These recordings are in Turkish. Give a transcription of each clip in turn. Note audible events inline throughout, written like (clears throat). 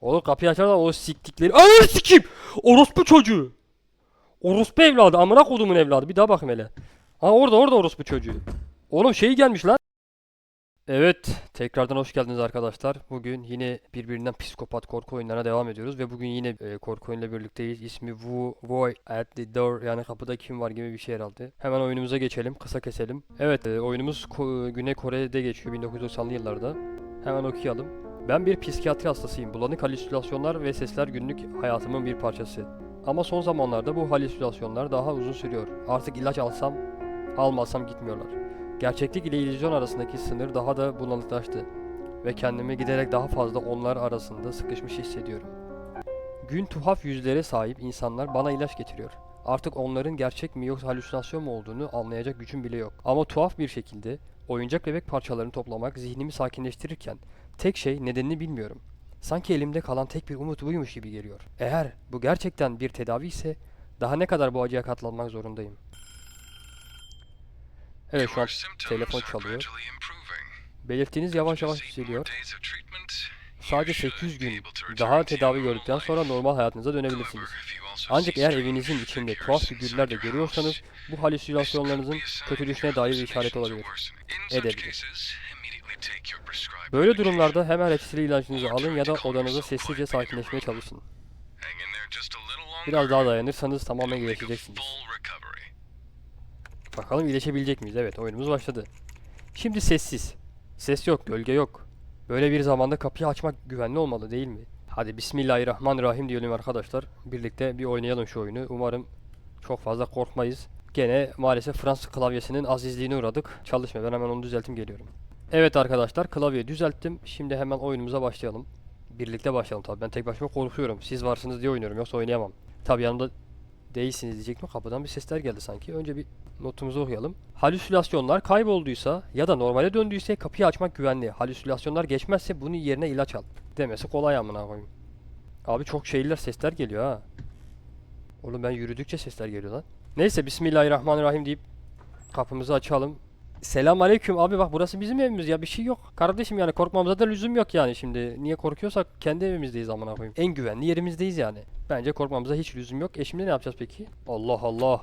Oğlum kapıyı açarsan o siktikleri... Ananı sikeyim! Orospu çocuğu! Orospu evladı. Amına kodumun evladı. Bir daha bakayım hele. Ha orada orada orospu çocuğu. Oğlum şey gelmiş lan. Evet, tekrardan hoş geldiniz arkadaşlar. Bugün yine birbirinden psikopat korku oyunlarına devam ediyoruz ve bugün yine e, korku oyunuyla birlikteyiz. İsmi Who Boy at the Door yani kapıda kim var gibi bir şey herhalde. Hemen oyunumuza geçelim, kısa keselim. Evet, e, oyunumuz Ko- Güney Kore'de geçiyor 1990'lı yıllarda. Hemen okuyalım. Ben bir psikiyatri hastasıyım. Bulanık halüsinasyonlar ve sesler günlük hayatımın bir parçası. Ama son zamanlarda bu halüsinasyonlar daha uzun sürüyor. Artık ilaç alsam, almasam gitmiyorlar. Gerçeklik ile illüzyon arasındaki sınır daha da bulanıklaştı ve kendimi giderek daha fazla onlar arasında sıkışmış hissediyorum. Gün tuhaf yüzlere sahip insanlar bana ilaç getiriyor. Artık onların gerçek mi yoksa halüsinasyon mu olduğunu anlayacak gücüm bile yok. Ama tuhaf bir şekilde oyuncak bebek parçalarını toplamak zihnimi sakinleştirirken tek şey nedenini bilmiyorum. Sanki elimde kalan tek bir umut buymuş gibi geliyor. Eğer bu gerçekten bir tedavi ise daha ne kadar bu acıya katlanmak zorundayım. Evet şu an telefon çalıyor. Belirttiğiniz yavaş yavaş yükseliyor. Sadece 800 gün daha tedavi gördükten sonra normal hayatınıza dönebilirsiniz. Ancak eğer evinizin içinde tuhaf figürler de görüyorsanız bu halüsinasyonlarınızın kötü düşüne dair bir işaret olabilir. Edebilir. Böyle durumlarda hemen etkili ilacınızı alın ya da odanızda sessizce sakinleşmeye çalışın. Biraz daha dayanırsanız tamamen iyileşeceksiniz. Bakalım iyileşebilecek miyiz? Evet oyunumuz başladı. Şimdi sessiz. Ses yok, gölge yok. Böyle bir zamanda kapıyı açmak güvenli olmalı değil mi? Hadi Bismillahirrahmanirrahim diyelim arkadaşlar. Birlikte bir oynayalım şu oyunu. Umarım çok fazla korkmayız. Gene maalesef Fransız klavyesinin azizliğine uğradık. Çalışmıyor. Ben hemen onu düzeltim geliyorum. Evet arkadaşlar klavyeyi düzelttim. Şimdi hemen oyunumuza başlayalım. Birlikte başlayalım tabii. Ben tek başıma korkuyorum. Siz varsınız diye oynuyorum. Yoksa oynayamam. Tabii yanımda değilsiniz diyecektim. Kapıdan bir sesler geldi sanki. Önce bir notumuzu okuyalım. Halüsinasyonlar kaybolduysa ya da normale döndüyse kapıyı açmak güvenli. Halüsinasyonlar geçmezse bunun yerine ilaç al. Demesi kolay amına koyayım. Abi çok şeyler sesler geliyor ha. Oğlum ben yürüdükçe sesler geliyor lan. Neyse Bismillahirrahmanirrahim deyip kapımızı açalım. Selam aleyküm abi bak burası bizim evimiz ya bir şey yok. Kardeşim yani korkmamıza da lüzum yok yani şimdi. Niye korkuyorsak kendi evimizdeyiz amına koyayım. En güvenli yerimizdeyiz yani. Bence korkmamıza hiç lüzum yok. E şimdi ne yapacağız peki? Allah Allah.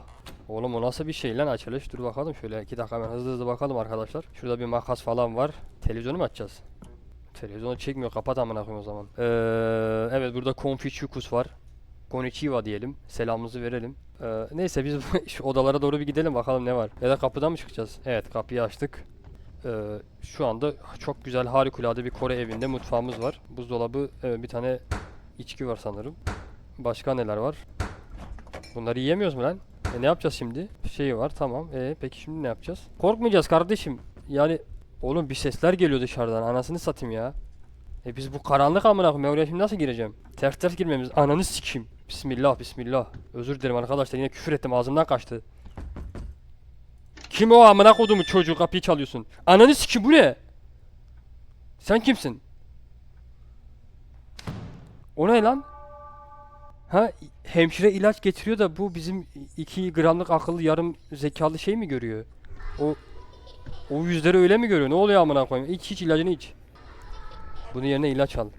Oğlum o nasıl bir şey lan açılış? Dur bakalım şöyle iki dakika hemen hızlı hızlı bakalım arkadaşlar. Şurada bir makas falan var. Televizyonu mu açacağız? Televizyonu çekmiyor kapat amına koyayım o zaman. Ee, evet burada Confucius var. Konnichiwa diyelim. Selamımızı verelim. Ee, neyse biz (laughs) şu odalara doğru bir gidelim bakalım ne var. Ya da kapıdan mı çıkacağız? Evet kapıyı açtık. Ee, şu anda çok güzel harikulade bir Kore evinde mutfağımız var. Buzdolabı evet, bir tane içki var sanırım. Başka neler var? Bunları yiyemiyoruz mu lan? E ne yapacağız şimdi? Şey var tamam. E peki şimdi ne yapacağız? Korkmayacağız kardeşim. Yani oğlum bir sesler geliyor dışarıdan. Anasını satayım ya. E biz bu karanlık amına koyayım. Oraya şimdi nasıl gireceğim? Ters ters girmemiz. Ananı sikeyim. Bismillah bismillah. Özür dilerim arkadaşlar yine küfür ettim ağzımdan kaçtı. Kim o amına kodumu çocuğu kapıyı çalıyorsun? Ananı sikeyim bu ne? Sen kimsin? O ne lan? Ha hemşire ilaç getiriyor da bu bizim 2 gramlık akıllı yarım zekalı şey mi görüyor? O o yüzleri öyle mi görüyor? Ne oluyor amına koyayım? İç iç ilacını iç. Bunun yerine ilaç al.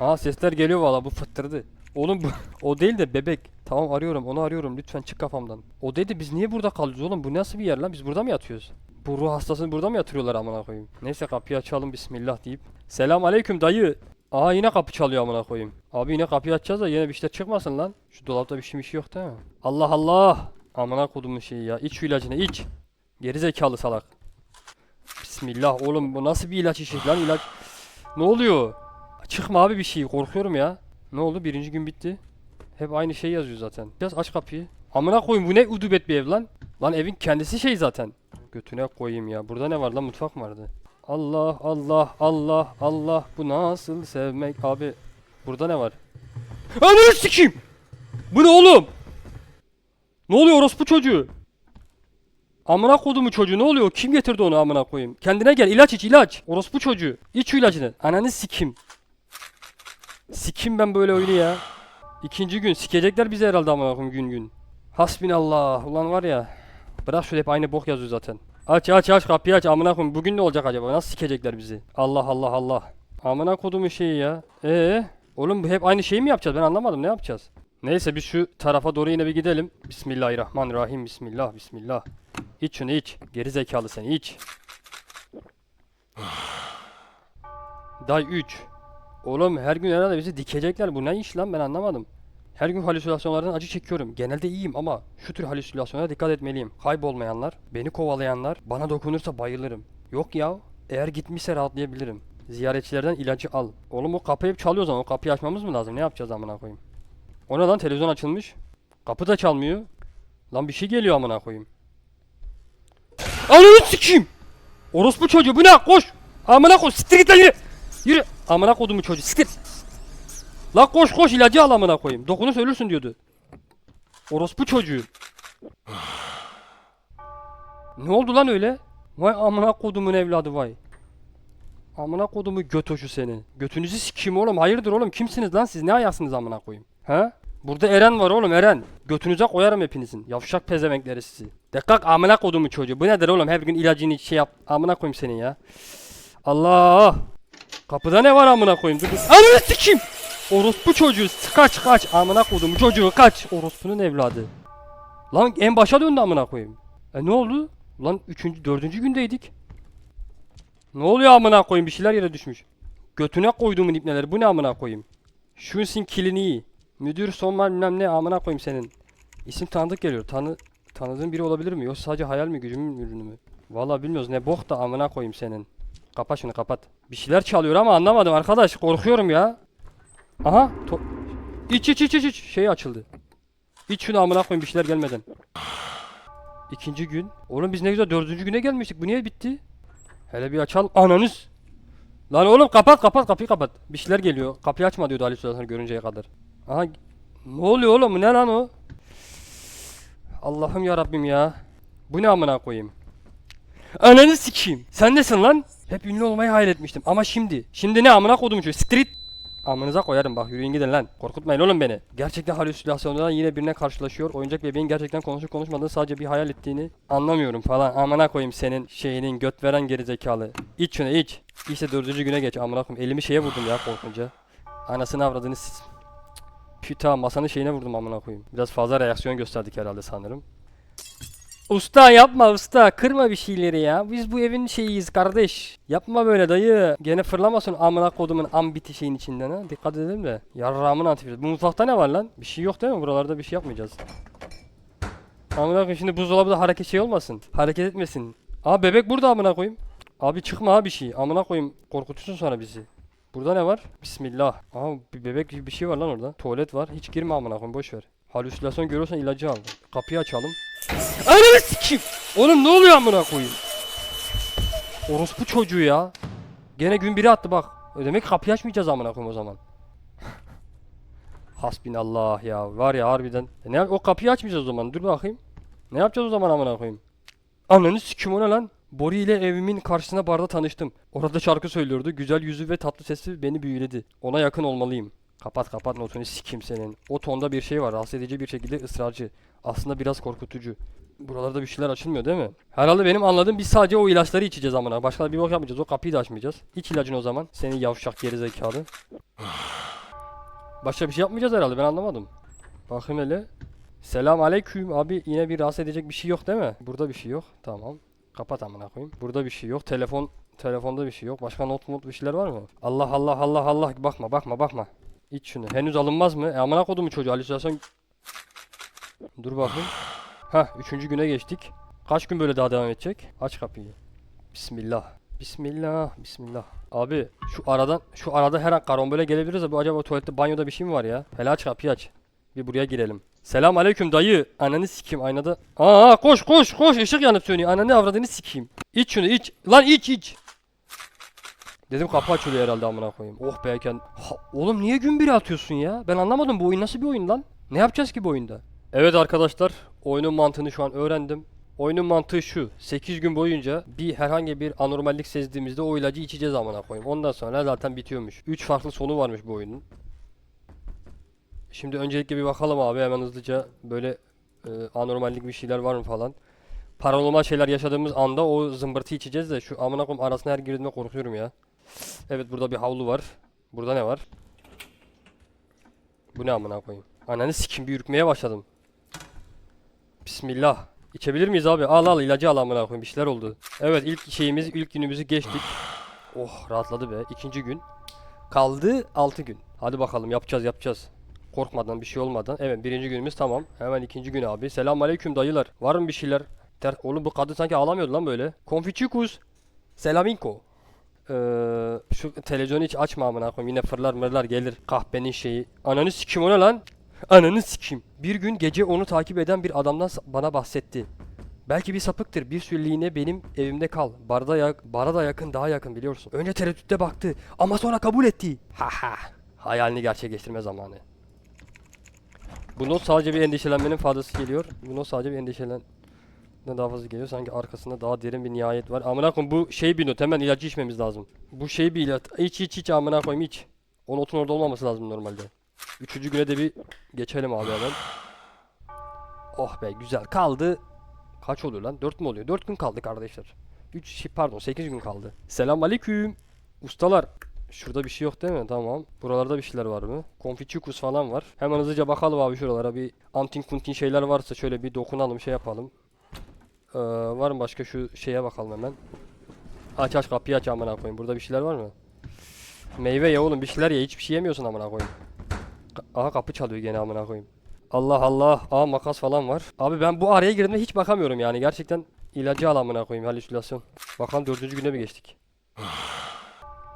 Aa sesler geliyor valla bu fıttırdı. Oğlum bu (laughs) o değil de bebek. Tamam arıyorum onu arıyorum lütfen çık kafamdan. O dedi biz niye burada kalıyoruz oğlum bu nasıl bir yer lan biz burada mı yatıyoruz? Bu ruh hastasını burada mı yatırıyorlar amına koyayım? Neyse kapıyı açalım bismillah deyip. Selam aleyküm dayı. Aa yine kapı çalıyor amına koyayım. Abi yine kapıyı açacağız da yine bir şey çıkmasın lan. Şu dolapta bir şey bir şey yok değil mi? Allah Allah. Amına kodumun şeyi ya. İç şu ilacını iç. Geri zekalı salak. Bismillah oğlum bu nasıl bir ilaç işi lan ilaç. Ne oluyor? Çıkma abi bir şey korkuyorum ya. Ne oldu birinci gün bitti. Hep aynı şey yazıyor zaten. Biraz aç kapıyı. Amına koyayım bu ne udubet bir ev lan. Lan evin kendisi şey zaten. Götüne koyayım ya. Burada ne var lan mutfak mı vardı? Allah Allah Allah Allah bu nasıl sevmek abi. Burada ne var? Ananı sikeyim. Bu ne oğlum? Ne oluyor orospu çocuğu? Amına kodumu çocuğu ne oluyor? Kim getirdi onu amına koyayım? Kendine gel ilaç iç ilaç. Orospu çocuğu. İç şu ilacını. Ananı sikim. Sikim ben böyle oyunu ya. İkinci gün sikecekler bizi herhalde amına koyayım gün gün. Hasbinallah. Ulan var ya. Bırak şöyle hep aynı bok yazıyor zaten. Aç aç aç kapıyı aç amına koyayım. Bugün ne olacak acaba? Nasıl sikecekler bizi? Allah Allah Allah. Amına kodumun şeyi ya. Ee, oğlum hep aynı şeyi mi yapacağız? Ben anlamadım. Ne yapacağız? Neyse biz şu tarafa doğru yine bir gidelim. Bismillahirrahmanirrahim. Bismillah, bismillah. İç şunu iç. Geri zekalı seni iç. Day 3. Oğlum her gün herhalde bizi dikecekler. Bu ne iş lan ben anlamadım. Her gün halüsinasyonlardan acı çekiyorum. Genelde iyiyim ama şu tür halüsinasyonlara dikkat etmeliyim. Kaybolmayanlar, beni kovalayanlar, bana dokunursa bayılırım. Yok ya, eğer gitmişse rahatlayabilirim. Ziyaretçilerden ilacı al. Oğlum o kapıyı hep çalıyor zaman. O kapıyı açmamız mı lazım? Ne yapacağız amına koyayım? O ne televizyon açılmış. Kapı da çalmıyor. Lan bir şey geliyor amına koyayım. Ananı sikeyim. Orospu çocuğu bu ne? Koş. Amına koy. Siktir git lan yürü. Yürü. Amına kodumu çocuğu. Siktir. Lan koş koş ilacı al amına koyayım. Dokunursa ölürsün diyordu. Orospu çocuğu. ne oldu lan öyle? Vay amına kodumun evladı vay. Amına kodumu götoşu seni. Götünüzü sikeyim oğlum. Hayırdır oğlum? Kimsiniz lan siz? Ne ayaksınız amına koyayım? He? Burada Eren var oğlum Eren. Götünüze koyarım hepinizin. Yavşak pezevenkleri sizi. De kalk amına kodumu çocuğu. Bu nedir oğlum? Her gün ilacını şey yap. Amına koyayım senin ya. Allah! Kapıda ne var amına koyayım? Dur dur. Ananı sikeyim! Orospu çocuğu. Kaç kaç. Amına kodumu çocuğu kaç. Orospunun evladı. Lan en başa döndü amına koyayım. E ne oldu? Lan üçüncü, dördüncü gündeydik. Ne oluyor amına koyayım? Bir şeyler yere düşmüş. Götüne koyduğumun ipneleri. Bu ne amına koyayım? Şunsin kliniği. Müdür son bilmem ne amına koyayım senin. İsim tanıdık geliyor. Tanı tanıdığın biri olabilir mi? Yoksa sadece hayal mi gücümün ürünü mü? Vallahi bilmiyoruz ne bok da amına koyayım senin. Kapat şunu kapat. Bir şeyler çalıyor ama anlamadım arkadaş. Korkuyorum ya. Aha. İç iç iç iç iç. Şey açıldı. İç şunu amına koyayım bir şeyler gelmeden. İkinci gün. Oğlum biz ne güzel dördüncü güne gelmiştik. Bu niye bitti? Hele bir açalım. Ananız. Lan oğlum kapat kapat kapıyı kapat. Bir şeyler geliyor. Kapıyı açma diyordu Ali Sultan görünceye kadar. Aha. Ne oluyor oğlum? Ne lan o? Allah'ım ya Rabbim ya. Bu ne amına koyayım? Ananı sikeyim. Sen nesin lan? Hep ünlü olmayı hayal etmiştim ama şimdi. Şimdi ne amına kodum şu street. Amınıza koyarım bak yürüyün gidin lan. Korkutmayın oğlum beni. Gerçekten halüsinasyonlardan yine birine karşılaşıyor. Oyuncak bebeğin gerçekten konuşup konuşmadığını sadece bir hayal ettiğini anlamıyorum falan. Amına koyayım senin şeyinin göt veren gerizekalı. İç şunu iç. İşte dördüncü güne geç amına koyayım. Elimi şeye vurdum ya korkunca. Anasını avradını siz. Püta masanın şeyine vurdum amına koyayım. Biraz fazla reaksiyon gösterdik herhalde sanırım. Usta yapma usta kırma bir şeyleri ya. Biz bu evin şeyiyiz kardeş. Yapma böyle dayı. Gene fırlamasın amına kodumun ambiti şeyin içinden ha. Dikkat edelim de. Yarrağımın antifriz. Bu mutfakta ne var lan? Bir şey yok değil mi? Buralarda bir şey yapmayacağız. Amına koyayım şimdi buzdolabı da hareket şey olmasın. Hareket etmesin. Aa bebek burada amına koyayım. Abi çıkma ha bir şey. Amına koyayım korkutursun sonra bizi. Burada ne var? Bismillah. Aa bir bebek gibi bir şey var lan orada. Tuvalet var. Hiç girme amına koyayım boş ver. Halüsinasyon görüyorsan ilacı al. Kapıyı açalım. Ananı sikeyim. Oğlum ne oluyor amına koyayım? Orospu çocuğu ya. Gene gün biri attı bak. E Demek kapıyı açmayacağız amına koyayım o zaman. (laughs) Hasbinallah ya. Var ya harbiden. E ne o kapıyı açmayacağız o zaman. Dur bakayım. Ne yapacağız o zaman amına koyayım? Ananı sikim o ne lan? Bori ile evimin karşısına barda tanıştım. Orada şarkı söylüyordu. Güzel yüzü ve tatlı sesi beni büyüledi. Ona yakın olmalıyım. Kapat kapat notunu sikim senin. O tonda bir şey var. Rahatsız edici bir şekilde ısrarcı. Aslında biraz korkutucu. Buralarda bir şeyler açılmıyor değil mi? Herhalde benim anladığım biz sadece o ilaçları içeceğiz amına. Başka bir bok yapmayacağız. O kapıyı da açmayacağız. İç ilacını o zaman. Seni yavşak gerizekalı. (sighs) Başka bir şey yapmayacağız herhalde ben anlamadım. Bakayım hele. Selam aleyküm abi yine bir rahatsız edecek bir şey yok değil mi? Burada bir şey yok. Tamam. Kapat amına koyayım. Burada bir şey yok. Telefon telefonda bir şey yok. Başka not mut bir şeyler var mı? Allah Allah Allah Allah bakma bakma bakma. İç şunu. Henüz alınmaz mı? E amına kodumu çocuğu halüsinasyon. Dur bakayım. Hah üçüncü güne geçtik. Kaç gün böyle daha devam edecek? Aç kapıyı. Bismillah. Bismillah. Bismillah. Abi şu aradan şu arada her an karambole gelebiliriz de bu acaba tuvalette banyoda bir şey mi var ya? Hele aç kapıyı aç. Bir buraya girelim. Selam aleyküm dayı. Ananı sikeyim aynada. Aa koş koş koş ışık yanıp sönüyor. Ananı avradını sikeyim. İç şunu iç. Lan iç iç. Dedim kapı açılıyor herhalde amına koyayım. Oh be kend- Ha, oğlum niye gün biri atıyorsun ya? Ben anlamadım bu oyun nasıl bir oyun lan? Ne yapacağız ki bu oyunda? Evet arkadaşlar, oyunun mantığını şu an öğrendim. Oyunun mantığı şu. 8 gün boyunca bir herhangi bir anormallik sezdiğimizde o ilacı içeceğiz amına koyayım. Ondan sonra zaten bitiyormuş. 3 farklı sonu varmış bu oyunun. Şimdi öncelikle bir bakalım abi hemen hızlıca böyle e, anormallik bir şeyler var mı falan. Paranormal şeyler yaşadığımız anda o zımbırtı içeceğiz de şu amına koyayım arasına her girdiğimde korkuyorum ya. Evet burada bir havlu var. Burada ne var? Bu ne amına koyayım? Ananı sikim bir ürkmeye başladım. Bismillah. İçebilir miyiz abi? Al al ilacı al amına koyayım. Bir şeyler oldu. Evet ilk şeyimiz ilk günümüzü geçtik. Oh rahatladı be. İkinci gün. Kaldı 6 gün. Hadi bakalım yapacağız yapacağız. Korkmadan bir şey olmadan. Evet birinci günümüz tamam. Hemen ikinci gün abi. Selam aleyküm dayılar. Var mı bir şeyler? Ter Oğlum bu kadın sanki ağlamıyordu lan böyle. Konfiçikus. Selaminko. Ee, şu televizyonu hiç açma amına koyayım. Yine fırlar mırlar gelir. Kahpenin şeyi. Ananı sikim o ne lan? Ananı sikim. Bir gün gece onu takip eden bir adamdan bana bahsetti. Belki bir sapıktır. Bir süreliğine benim evimde kal. Barda ya bara da yakın, daha yakın biliyorsun. Önce tereddütte baktı ama sonra kabul etti. Ha ha. Hayalini gerçekleştirme zamanı. Bu not sadece bir endişelenmenin fazlası geliyor. Bu not sadece bir endişelen ne daha fazla geliyor. Sanki arkasında daha derin bir nihayet var. Amına koyayım bu şey bir not. Hemen ilacı içmemiz lazım. Bu şey bir ilaç. İç iç iç amına koyayım iç. O notun orada olmaması lazım normalde. Üçüncü güne de bir geçelim abi hemen. Oh be güzel kaldı. Kaç oluyor lan? 4 mü oluyor? 4 gün kaldı kardeşler. 3 pardon 8 gün kaldı. Selam aleyküm. Ustalar. Şurada bir şey yok değil mi? Tamam. Buralarda bir şeyler var mı? Konfiçikus falan var. Hemen hızlıca bakalım abi şuralara. Bir antin kuntin şeyler varsa şöyle bir dokunalım şey yapalım. Ee, var mı başka şu şeye bakalım hemen. Aç aç kapıyı aç amına koyayım. Burada bir şeyler var mı? Meyve ya oğlum bir şeyler ye. Hiçbir şey yemiyorsun amına koyayım. Aha kapı çalıyor gene amına koyayım. Allah Allah. Aa makas falan var. Abi ben bu araya girdiğimde hiç bakamıyorum yani. Gerçekten ilacı al amına koyayım halüsinasyon. Bakalım dördüncü güne mi geçtik? (sighs)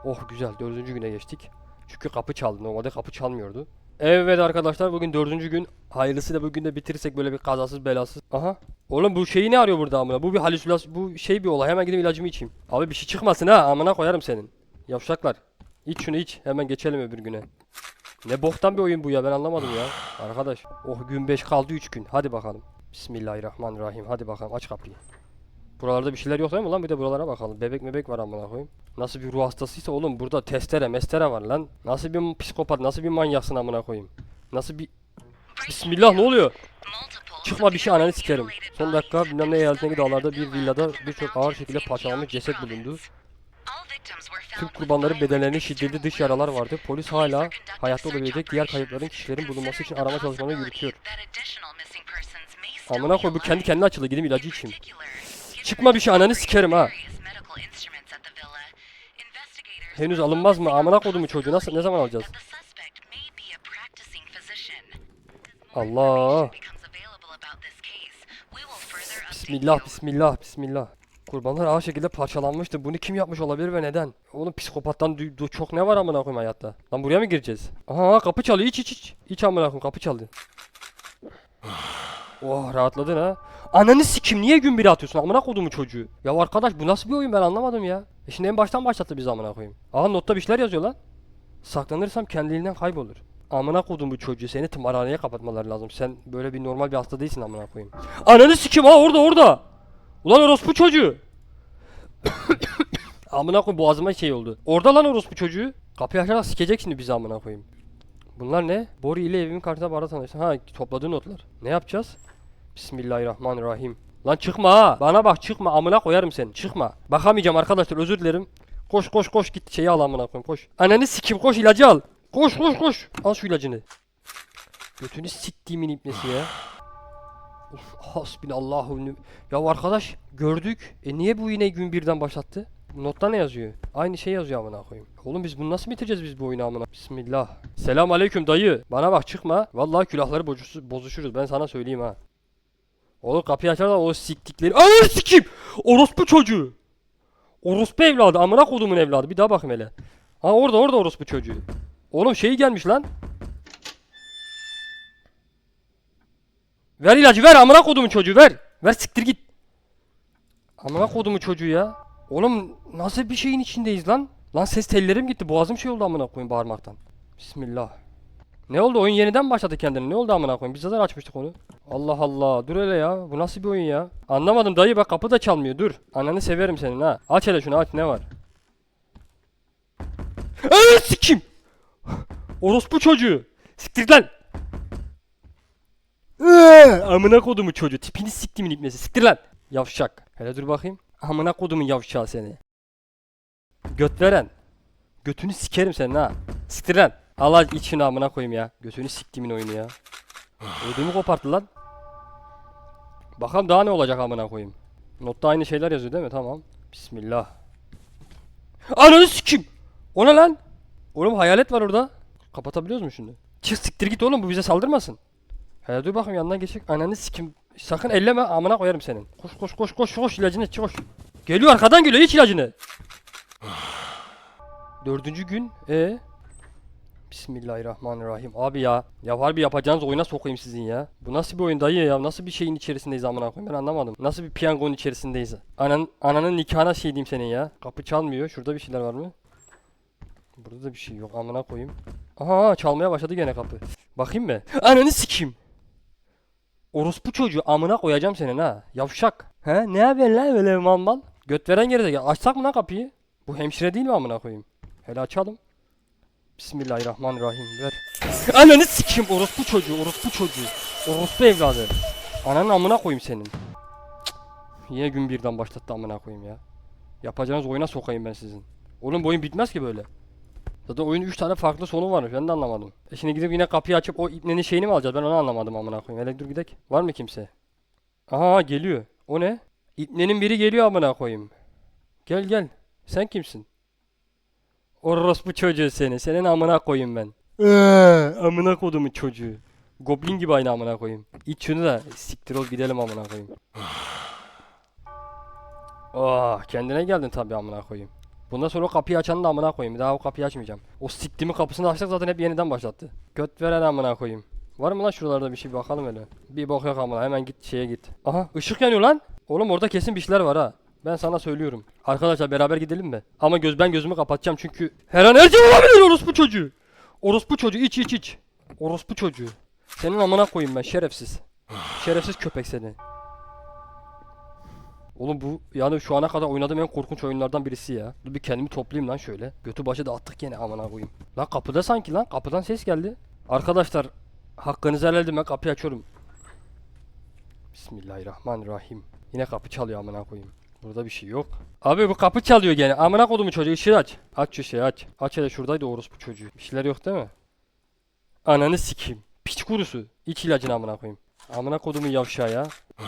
Oh güzel dördüncü güne geçtik. Çünkü kapı çaldı. Normalde kapı çalmıyordu. Evet arkadaşlar bugün dördüncü gün. Hayırlısıyla bugün de bitirirsek böyle bir kazasız belasız. Aha. Oğlum bu şeyi ne arıyor burada amına? Bu bir halüsinasyon. Bu şey bir olay. Hemen gidip ilacımı içeyim. Abi bir şey çıkmasın ha. Amına koyarım senin. Yavşaklar. İç şunu iç. Hemen geçelim öbür güne. Ne boktan bir oyun bu ya ben anlamadım ya. Arkadaş. Oh gün 5 kaldı 3 gün. Hadi bakalım. Bismillahirrahmanirrahim. Hadi bakalım aç kapıyı. Buralarda bir şeyler yok değil mi lan? Bir de buralara bakalım. Bebek mebek var amına koyayım. Nasıl bir ruh hastasıysa oğlum burada testere mestere var lan. Nasıl bir psikopat nasıl bir manyaksın amına koyayım. Nasıl bir... Bismillah ne oluyor? Çıkma bir şey ananı sikerim. Son dakika bilmem ne eyaletindeki dağlarda bir villada birçok ağır şekilde parçalanmış ceset bulundu. Tüm kurbanların bedenlerinde şiddetli dış yaralar vardı. Polis hala hayatta olabilecek diğer kayıpların kişilerin bulunması için arama çalışmalarını yürütüyor. Amına koy bu kendi kendine açıldı gideyim ilacı içeyim. Çıkma bir şey ananı sikerim ha. Henüz alınmaz mı? Amına kodumu çocuğu nasıl ne zaman alacağız? Allah. Bismillah bismillah bismillah. Kurbanlar ağır şekilde parçalanmıştı. Bunu kim yapmış olabilir ve neden? Oğlum psikopattan çok ne var amına koyayım hayatta? Lan buraya mı gireceğiz? Aha kapı çalıyor. İç iç iç. İç amına koyayım kapı çaldı. Oh rahatladın ha. Ananı sikim niye gün biri atıyorsun amına kodumu çocuğu? Ya arkadaş bu nasıl bir oyun ben anlamadım ya. E şimdi en baştan başlattı bizi amına koyayım. Aha notta bir şeyler yazıyor lan. Saklanırsam kendiliğinden kaybolur. Amına kodum bu çocuğu seni tımarhaneye kapatmaları lazım. Sen böyle bir normal bir hasta değilsin amına koyayım. Ananı sikim ha orada orada. Ulan orospu çocuğu. (coughs) amına koyayım boğazıma şey oldu. Orada lan orospu çocuğu. Kapıyı açarak sikecek şimdi bizi amına koyayım. Bunlar ne? Boru ile evimin kartına bara tanıştım. Ha topladığı notlar. Ne yapacağız? Bismillahirrahmanirrahim. Lan çıkma ha. Bana bak çıkma amına koyarım seni. Çıkma. Bakamayacağım arkadaşlar özür dilerim. Koş koş koş git şeyi al amına koyayım koş. Ananı sikim koş ilacı al. Koş koş koş. Al şu ilacını. Götünü siktiğimin ipnesi ya. Of hasbinallahu Ya arkadaş gördük. E niye bu yine gün birden başlattı? Notta ne yazıyor? Aynı şey yazıyor amına koyayım. Oğlum biz bunu nasıl bitireceğiz biz bu oyunu amına? Bismillah. Selam aleyküm dayı. Bana bak çıkma. Vallahi külahları bozuş- bozuşuruz ben sana söyleyeyim ha. Oğlum kapıyı açarlar o siktikleri. Ananı sikeyim. Orospu çocuğu. Orospu evladı. Amına kodumun evladı. Bir daha bakayım hele. Ha orada orada orospu çocuğu. Oğlum şey gelmiş lan. Ver ilacı ver amına kodumun çocuğu ver. Ver siktir git. Amına kodumun çocuğu ya. Oğlum nasıl bir şeyin içindeyiz lan? Lan ses tellerim gitti. Boğazım şey oldu amına koyayım bağırmaktan. Bismillah. Ne oldu? Oyun yeniden başladı kendine. Ne oldu amına koyayım? Biz zaten açmıştık onu. Allah Allah. Dur hele ya. Bu nasıl bir oyun ya? Anlamadım dayı bak kapı da çalmıyor. Dur. Ananı severim senin ha. Aç hele şunu aç ne var? Eee sikim. Orospu çocuğu. Siktir lan. Eee, amına kodumu çocuğu. Tipini siktimin ipnesi. Siktir lan. Yavşak. Hele dur bakayım. Amına kodumun yavşağı seni. Göt veren. Götünü sikerim senin ha. Siktir lan. Allah için amına koyayım ya. Götünü siktimin oyunu ya. Ödümü koparttı lan. Bakalım daha ne olacak amına koyayım. Notta aynı şeyler yazıyor değil mi? Tamam. Bismillah. Ananı sikim. O ne lan? Oğlum hayalet var orada. Kapatabiliyoruz mu şimdi? Çık siktir git oğlum bu bize saldırmasın. Hele dur bakayım yanından geçecek. Ananı sikim. Sakın elleme amına koyarım senin. Koş koş koş koş koş ilacını iç koş. Geliyor arkadan geliyor iç ilacını. Dördüncü gün. E Bismillahirrahmanirrahim. Abi ya. Ya harbi yapacağınız oyuna sokayım sizin ya. Bu nasıl bir oyun dayı ya? Nasıl bir şeyin içerisindeyiz amına koyayım ben anlamadım. Nasıl bir piyangonun içerisindeyiz? Anan, ananın nikahına şey diyeyim senin ya. Kapı çalmıyor. Şurada bir şeyler var mı? Burada da bir şey yok amına koyayım. Aha çalmaya başladı gene kapı. Bakayım mı? Ananı sikeyim. Orospu çocuğu amına koyacağım senin ha. Yavşak. He ne haber lan böyle mal mal? Göt veren gerizekalı. Açsak mı lan kapıyı? Bu hemşire değil mi amına koyayım? Hele açalım. Bismillahirrahmanirrahim ver. Ananı sikeyim orospu çocuğu orospu çocuğu. Orospu evladı. Ananın amına koyayım senin. Cık. Yine gün birden başlattı amına koyayım ya. Yapacağınız oyuna sokayım ben sizin. Oğlum bu oyun bitmez ki böyle. Zaten oyunun 3 tane farklı sonu varmış ben de anlamadım. E şimdi gidip yine kapıyı açıp o ipnenin şeyini mi alacağız ben onu anlamadım amına koyayım. Hele dur gidek. Var mı kimse? Aha geliyor. O ne? İpnenin biri geliyor amına koyayım. Gel gel. Sen kimsin? Orospu çocuğu seni. Senin amına koyayım ben. Eee, amına kodumun çocuğu. Goblin gibi aynı amına koyayım. İç şunu da siktir ol gidelim amına koyayım. Oh, (sighs) kendine geldin tabii amına koyayım. Bundan sonra o kapıyı açanı da amına koyayım. Bir daha o kapıyı açmayacağım. O siktimi kapısını açsak zaten hep yeniden başlattı. Göt veren amına koyayım. Var mı lan şuralarda bir şey bakalım hele. Bir bok yok amına hemen git şeye git. Aha ışık yanıyor lan. Oğlum orada kesin bir şeyler var ha. Ben sana söylüyorum. Arkadaşlar beraber gidelim mi? Ama göz ben gözümü kapatacağım çünkü her an her şey olabilir orospu çocuğu. Orospu çocuğu iç iç iç. Orospu çocuğu. Senin amına koyayım ben şerefsiz. Şerefsiz köpek seni. Oğlum bu yani şu ana kadar oynadığım en korkunç oyunlardan birisi ya. Dur bir kendimi toplayayım lan şöyle. Götü başı dağıttık yine amına koyayım. Lan kapıda sanki lan kapıdan ses geldi. Arkadaşlar hakkınızı helal edin ben kapıyı açıyorum. Bismillahirrahmanirrahim. Yine kapı çalıyor amına koyayım. Burada bir şey yok. Abi bu kapı çalıyor gene. Amına kodumu çocuğu ışığı aç. Aç şu şeyi aç. Aç hele şuradaydı orospu çocuğu. Bir şeyler yok değil mi? Ananı sikeyim. Piç kurusu. İç ilacını amına koyayım. Amına kodumun yavşağı ya. (sighs)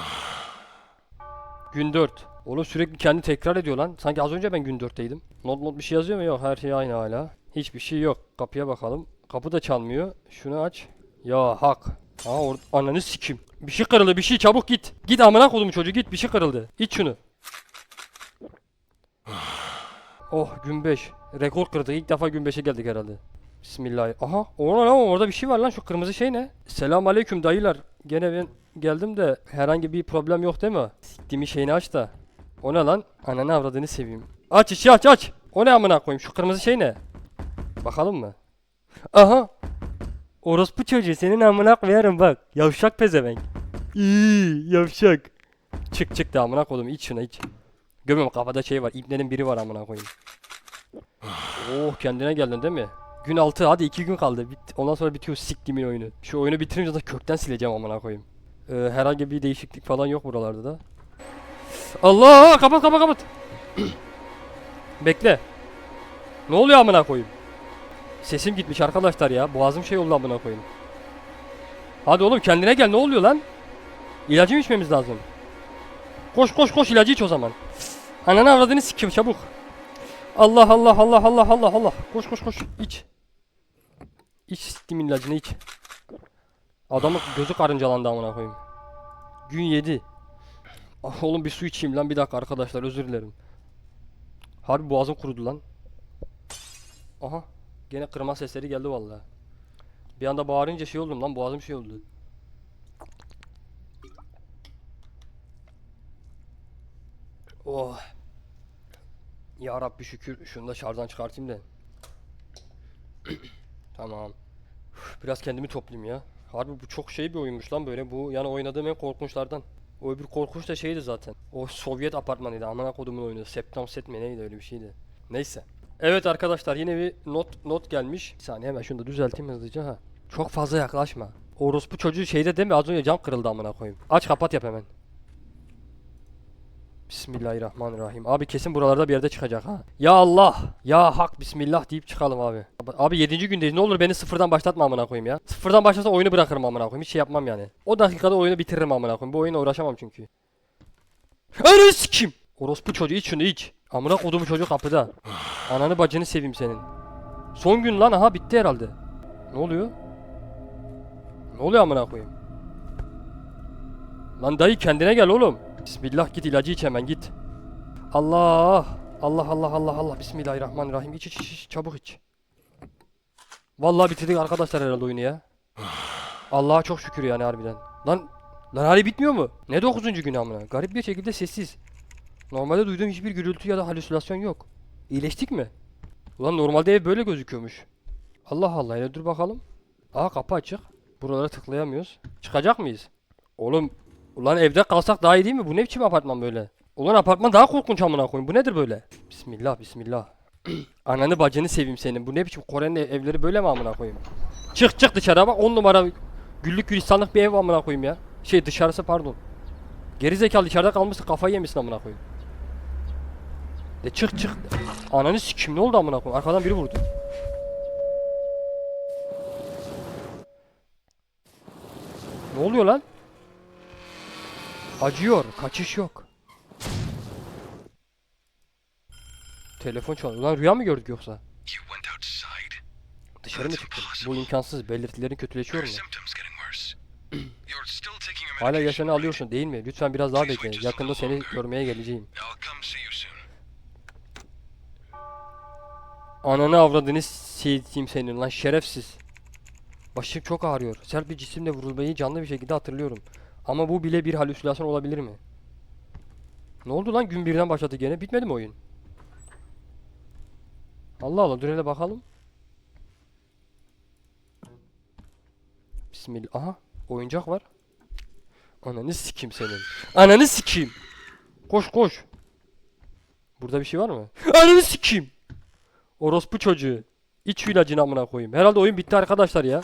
Gün 4. Oğlum sürekli kendi tekrar ediyor lan. Sanki az önce ben gün 4'teydim. Not not bir şey yazıyor mu? Yok her şey aynı hala. Hiçbir şey yok. Kapıya bakalım. Kapı da çalmıyor. Şunu aç. Ya hak. Aa or ananı sikim. Bir şey kırıldı bir şey çabuk git. Git amına koydum çocuğu git bir şey kırıldı. İç şunu. (sighs) Oh 5. Rekor kırdık. İlk defa 5'e geldik herhalde. Bismillah. Aha orada orada bir şey var lan şu kırmızı şey ne? Selam aleyküm dayılar. Gene ben geldim de herhangi bir problem yok değil mi? Siktiğimi şeyini aç da. O ne lan? Ananı avradını seveyim. Aç işi aç aç. O ne amına koyayım şu kırmızı şey ne? Bakalım mı? Aha. Orospu çocuğu senin amına koyarım bak. Yavşak pezevenk. İyi yavşak. Çık çık da amına koydum iç şuna iç. Görmüyorum kafada şey var. İbnenin biri var amına koyayım. Oh kendine geldin değil mi? Gün 6 hadi 2 gün kaldı. Bit ondan sonra bitiyor siktimin oyunu. Şu oyunu bitirince de kökten sileceğim amına koyayım. Ee, herhangi bir değişiklik falan yok buralarda da. Allah kapat kapat kapat. (clears throat) Bekle. Ne oluyor amına koyayım? Sesim gitmiş arkadaşlar ya. Boğazım şey oldu amına koyayım. Hadi oğlum kendine gel ne oluyor lan? İlacı içmemiz lazım? Koş koş koş ilacı iç o zaman. Ananı avradını sikim çabuk. Allah Allah Allah Allah Allah Allah. Koş koş koş iç. İç siktim ilacını iç. Adamın gözü karıncalandı amına koyayım. Gün 7. Ah oğlum bir su içeyim lan bir dakika arkadaşlar özür dilerim. Harbi boğazım kurudu lan. Aha. Gene kırma sesleri geldi vallahi. Bir anda bağırınca şey oldum lan boğazım şey oldu. Oh. Ya Rabbi şükür şunu da şarjdan çıkartayım da. tamam. Biraz kendimi toplayayım ya. Harbi bu çok şey bir oyunmuş lan böyle. Bu yani oynadığım en korkunçlardan. O öbür korkunç da şeydi zaten. O Sovyet apartmanıydı. Amına kodumun oyunu. Septam set mi neydi öyle bir şeydi. Neyse. Evet arkadaşlar yine bir not not gelmiş. Bir saniye hemen şunu da düzelteyim hızlıca ha. Çok fazla yaklaşma. Orospu çocuğu şeyde değil mi? Az önce cam kırıldı amına koyayım. Aç kapat yap hemen. Bismillahirrahmanirrahim. Abi kesin buralarda bir yerde çıkacak ha. Ya Allah. Ya hak bismillah deyip çıkalım abi. Abi 7. gündeyiz. Ne olur beni sıfırdan başlatma amına koyayım ya. Sıfırdan başlasa oyunu bırakırım amına koyayım. Hiç şey yapmam yani. O dakikada oyunu bitiririm amına koyayım. Bu oyunla uğraşamam çünkü. Ananı kim? Orospu çocuğu iç şunu iç. Amına kodumu çocuk kapıda. Ananı bacını seveyim senin. Son gün lan aha bitti herhalde. Ne oluyor? Ne oluyor amına koyayım? Lan dayı kendine gel oğlum. Bismillah git ilacı iç hemen git. Allah. Allah Allah Allah Allah. Bismillahirrahmanirrahim. İç iç iç, iç çabuk iç. Vallahi bitirdik arkadaşlar herhalde oyunu ya. Allah'a çok şükür yani harbiden. Lan lan hali bitmiyor mu? Ne 9. gün amına? Garip bir şekilde sessiz. Normalde duyduğum hiçbir gürültü ya da halüsinasyon yok. İyileştik mi? Ulan normalde ev böyle gözüküyormuş. Allah Allah hele dur bakalım. Aa kapı açık. Buralara tıklayamıyoruz. Çıkacak mıyız? Oğlum ulan evde kalsak daha iyi değil mi? Bu ne biçim apartman böyle? Ulan apartman daha korkunç amına koyayım. Bu nedir böyle? Bismillah bismillah. (clears throat) Ananı bacını seveyim senin. Bu ne biçim Kore'nin ev- evleri böyle mi amına koyayım? Çık çık dışarı bak 10 numara güllük gülistanlık bir ev amına koyayım ya. Şey dışarısı pardon. Geri zekalı içeride kalmışsın kafayı yemişsin amına koyayım. De çık çık. Ananı sikim ne oldu amına koyayım? Arkadan biri vurdu. Ne oluyor lan? Acıyor. Kaçış yok. Telefon çalıyor. Lan rüya mı gördük yoksa? Dışarı mı çıktın? Bu imkansız. Belirtilerin kötüleşiyor mu? (clears throat) Hala yaşını alıyorsun değil mi? Lütfen biraz daha bekle. Yakında seni görmeye geleceğim. Ananı avradını sevdiğim senin lan şerefsiz. Başım çok ağrıyor. Sert bir cisimle vurulmayı canlı bir şekilde hatırlıyorum. Ama bu bile bir halüsinasyon olabilir mi? Ne oldu lan gün birden başladı gene. Bitmedi mi oyun? Allah Allah dur hele bakalım. Bismillah. Aha oyuncak var. Ananı sikim senin. Ananı sikim. Koş koş. Burada bir şey var mı? Ananı sikim. Orospu çocuğu. İç şu ilacını amına koyayım. Herhalde oyun bitti arkadaşlar ya.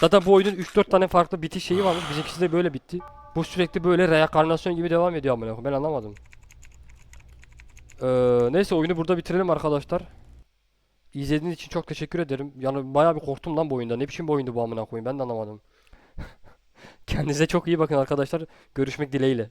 Zaten bu oyunun 3-4 tane farklı bitiş şeyi varmış. Bizimkisi de böyle bitti. Bu sürekli böyle reenkarnasyon gibi devam ediyor amına. Ben anlamadım. Ee, neyse oyunu burada bitirelim arkadaşlar. İzlediğiniz için çok teşekkür ederim. Yani bayağı bir korktum lan bu oyunda. Ne biçim bir oyundu bu amına koyayım ben de anlamadım. (laughs) Kendinize çok iyi bakın arkadaşlar. Görüşmek dileğiyle.